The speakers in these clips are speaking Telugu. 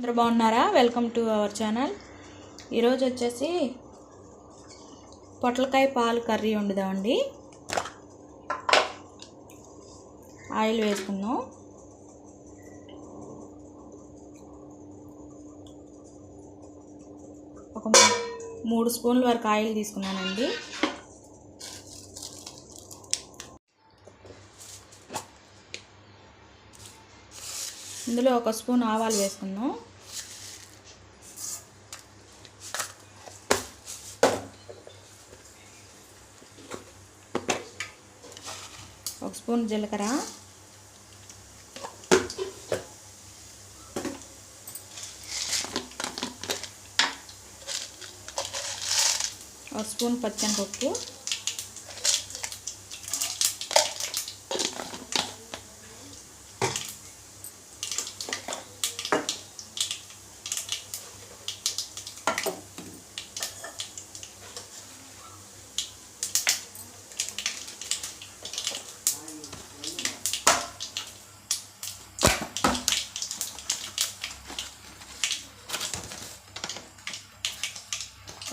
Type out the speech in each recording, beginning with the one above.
అందరూ బాగున్నారా? వెల్కమ్ టు అవర్ ఛానల్ ఈరోజు వచ్చేసి పొట్లకాయ పాలు కర్రీ వండుదామండి. ఆయిల్ వేసుకుందాం. ఒక మూడు స్పూన్ల వరకు ఆయిల్ తీసుకున్నానండి. ఇందులో ఒక స్పూన్ ఆవాలు వేసుకుందాం. ఒక స్పూన్ జీలకర్ర. ఒక స్పూన్ పచ్చనిపప్పు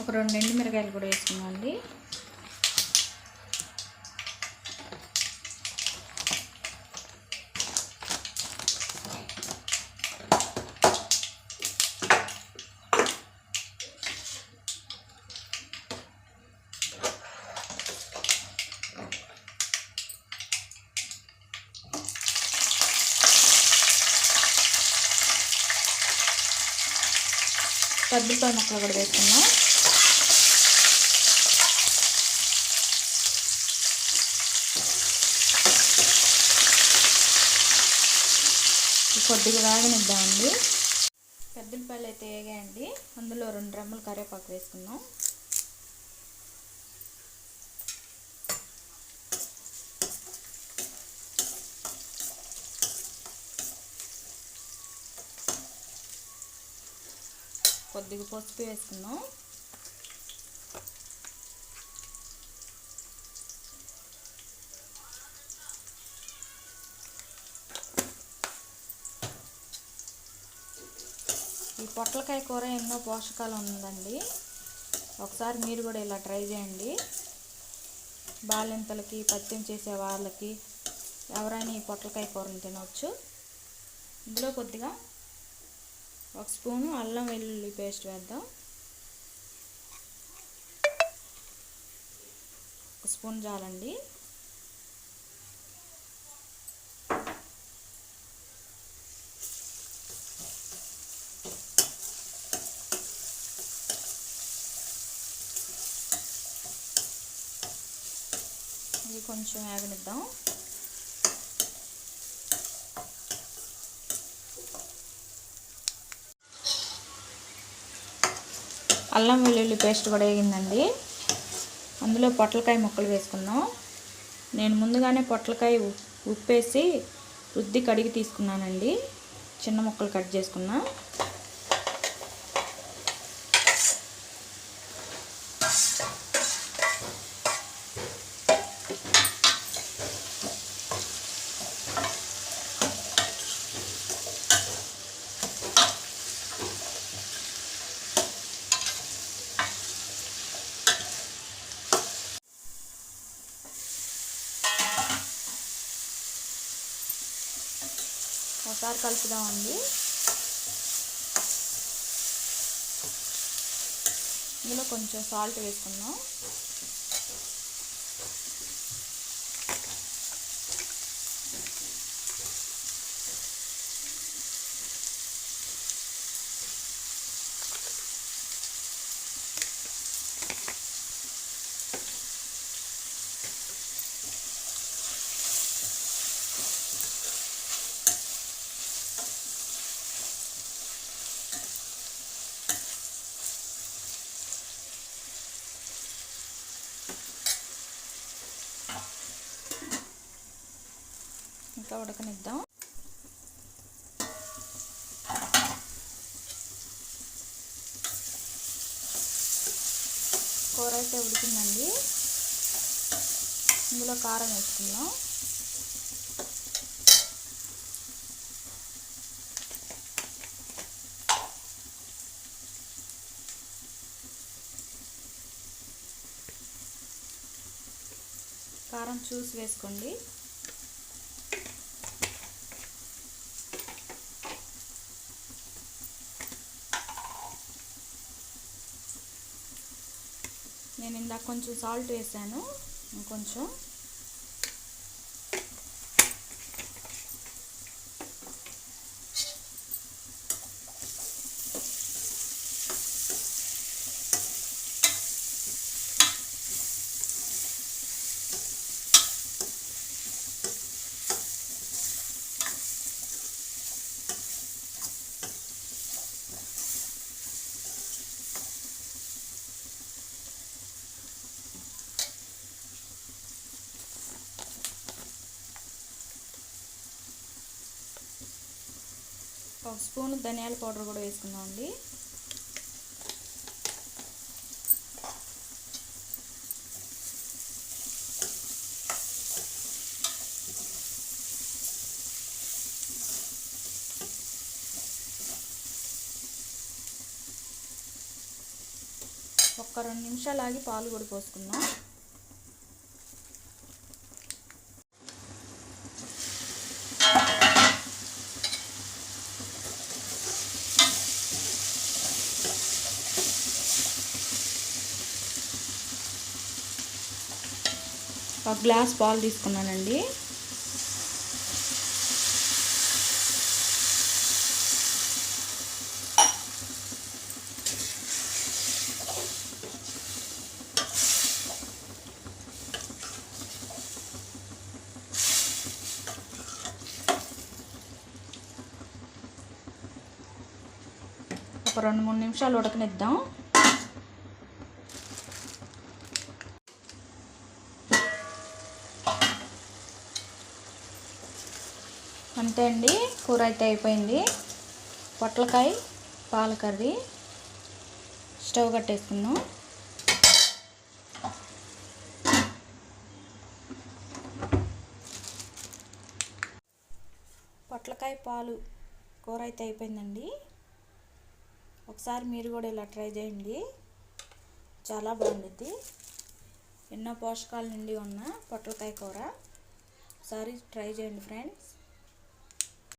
ఒక రెండు ఎండుమిరకాయలు కూడా వేసుకున్నాండి. అండి కద్దుపాయ ముక్కలు కూడా వేసుకుందాం కొద్దిగా వేగనిద్దామండి. పెద్దలపల్లి అయితే వేగాయండి. అందులో రెండు రెమ్మలు కరివేపాకు వేసుకుందాం. కొద్దిగా పసుపు వేసుకుందాం. పొట్లకాయ కూర ఎన్నో పోషకాలు ఉందండి. ఒకసారి మీరు కూడా ఇలా ట్రై చేయండి. బాలింతలకి పత్యం చేసే వాళ్ళకి ఎవరైనా ఈ పొట్లకాయ కూరని తినవచ్చు ఇందులో కొద్దిగా ఒక స్పూను అల్లం వెల్లుల్లి పేస్ట్ వేద్దాం. ఒక స్పూన్ చాలండి. కొంచెం వేగనిద్దాం. అల్లం వెల్లుల్లి పేస్ట్ కూడా వేగిందండి. అందులో పొట్లకాయ ముక్కలు వేసుకుందాం. నేను ముందుగానే పొట్లకాయ ఉప్పేసి రుద్ది కడిగి తీసుకున్నానండి. చిన్న ముక్కలు కట్ చేసుకున్నా. ఒకసారి కలుపుదామండి. ఇందులో కొంచెం సాల్ట్ వేసుకుందాం. అంతా ఉడకనిద్దాం. కూర అయితే ఉడికిందండి. ఇందులో కారం వేసుకుందాం. కారం చూసి వేసుకోండి. నేను ఇందాక కొంచెం సాల్ట్ వేసాను. కొంచెం ఒక స్పూన్ ధనియాల పౌడర్ కూడా వేసుకుందాం అండి. ఒక్క రెండు నిమిషాలు ఆగి పాలు కూడా పోసుకుందాం. ఒక గ్లాస్ పాలు తీసుకున్నానండి. ఒక రెండు మూడు నిమిషాలు ఉడకనిద్దాం. అంతే అండి. కూర అయితే అయిపోయింది. పొట్లకాయ పాల కర్రీ స్టవ్ కట్టేసుకుందాం పొట్లకాయ పాలు కూర అయితే అయిపోయిందండి. ఒకసారి మీరు కూడా ఇలా ట్రై చేయండి. చాలా బాగుంటుంది ఎన్నో పోషకాల నుండి ఉన్న పొట్లకాయ కూర. ఒకసారి ట్రై చేయండి ఫ్రెండ్స్.